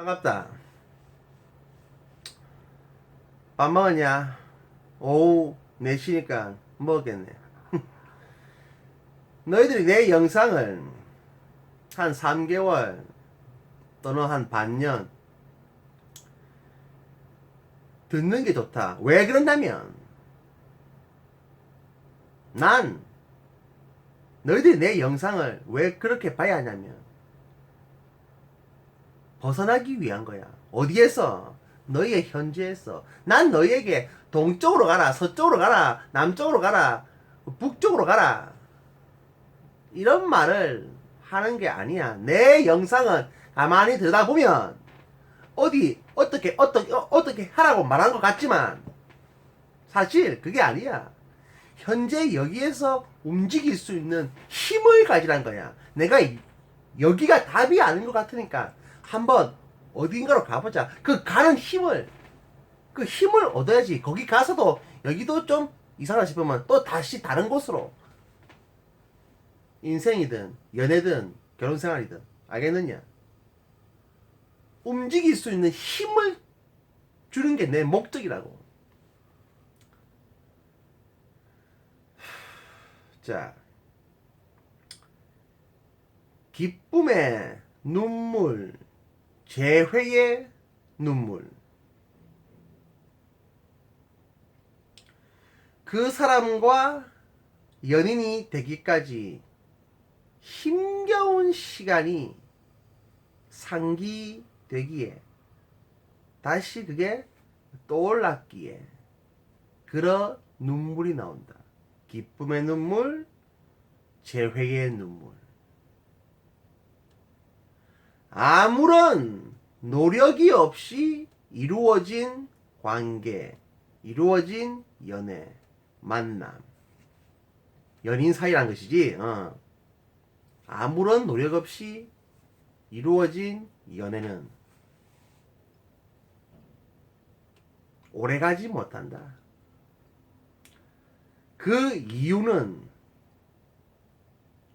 반갑다. 밥 먹었냐? 오후 4시니까 먹었겠네. 너희들이 내 영상을 한 3개월 또는 한 반년 듣는 게 좋다. 왜 그런다면 난 너희들이 내 영상을 왜 그렇게 봐야 하냐면 벗어나기 위한 거야. 어디에서? 너희의 현재에서. 난 너희에게 동쪽으로 가라, 서쪽으로 가라, 남쪽으로 가라, 북쪽으로 가라. 이런 말을 하는 게 아니야. 내 영상은 가만히 들여다보면 어디 어떻게 어떻게 어, 어떻게 하라고 말한 것 같지만 사실 그게 아니야. 현재 여기에서 움직일 수 있는 힘을 가지란 거야. 내가 이- 여기가 답이 아닌 것 같으니까 한번 어딘가로 가보자. 그 가는 힘을 그 힘을 얻어야지. 거기 가서도 여기도 좀 이상하다 싶으면 또 다시 다른 곳으로 인생이든 연애든 결혼 생활이든 알겠느냐? 움직일 수 있는 힘을 주는 게 내 목적이라고. 자, 기쁨의 눈물, 재회의 눈물. 그 사람과 연인이 되기까지 힘겨운 시간이 상기되기에 다시 그게 떠올랐기에 그런 눈물이 나온다. 기쁨의 눈물, 재회의 눈물. 아무런 노력이 없이 이루어진 관계, 이루어진 연애, 만남. 연인 사이란 것이지, 어. 아무런 노력 없이 이루어진 연애는 오래가지 못한다. 그 이유는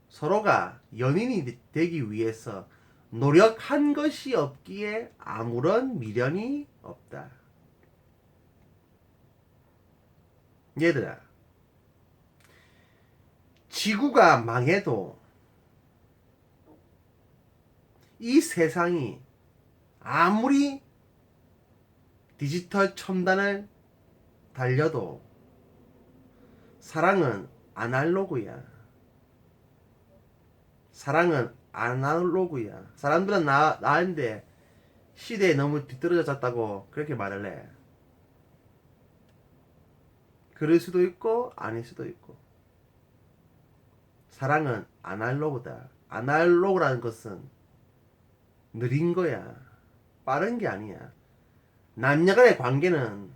서로가 연인이 되기 위해서 노력한 것이 없기에 아무런 미련이 없다. 얘들아, 지구가 망해도 이 세상이 아무리 디지털 첨단을 달려도 사랑은 아날로그야. 사랑은 아날로그야. 사람들은 나, 나인데 시대에 너무 뒤떨어졌다고 그렇게 해. 그럴 수도 있고 아닐 수도 있고. 사랑은 아날로그다. 아날로그라는 것은 느린 거야. 빠른 게 아니야. 남녀 간의 관계는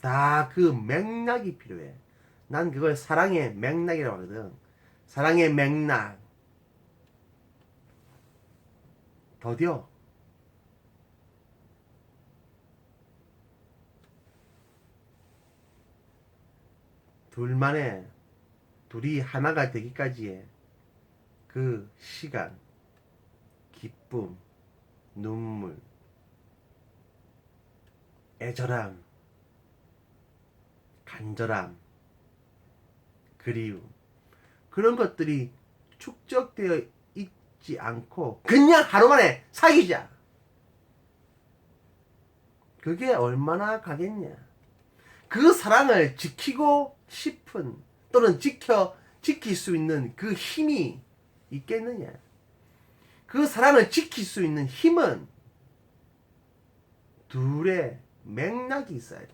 다 그 맥락이 필요해. 난 그걸 사랑의 맥락이라고 하거든. 사랑의 맥락. 더뎌. 둘만의 둘이 하나가 되기까지의 그 시간, 기쁨, 눈물, 애절함, 간절함, 그리움 그런 것들이 축적되어 있지 않고 그냥 하루 만에 사귀자. 그게 얼마나 가겠냐. 그 사랑을 지키고 싶은 또는 지켜 지킬 수 있는 그 힘이 있겠느냐. 그 사랑을 지킬 수 있는 힘은 둘의 맥락이 있어야 돼.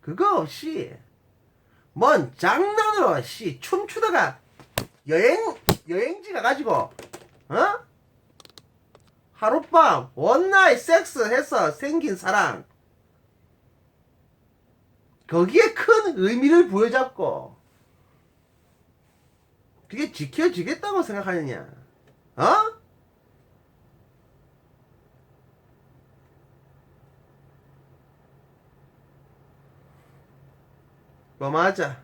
그거 없이 뭔 장난으로 씨 춤추다가 여행 여행지 가가지고 어? 하룻밤 원나잇 섹스 해서 생긴 사랑. 거기에 큰 의미를 부여잡고 그게 지켜지겠다고 생각하느냐 어? 뭐 맞아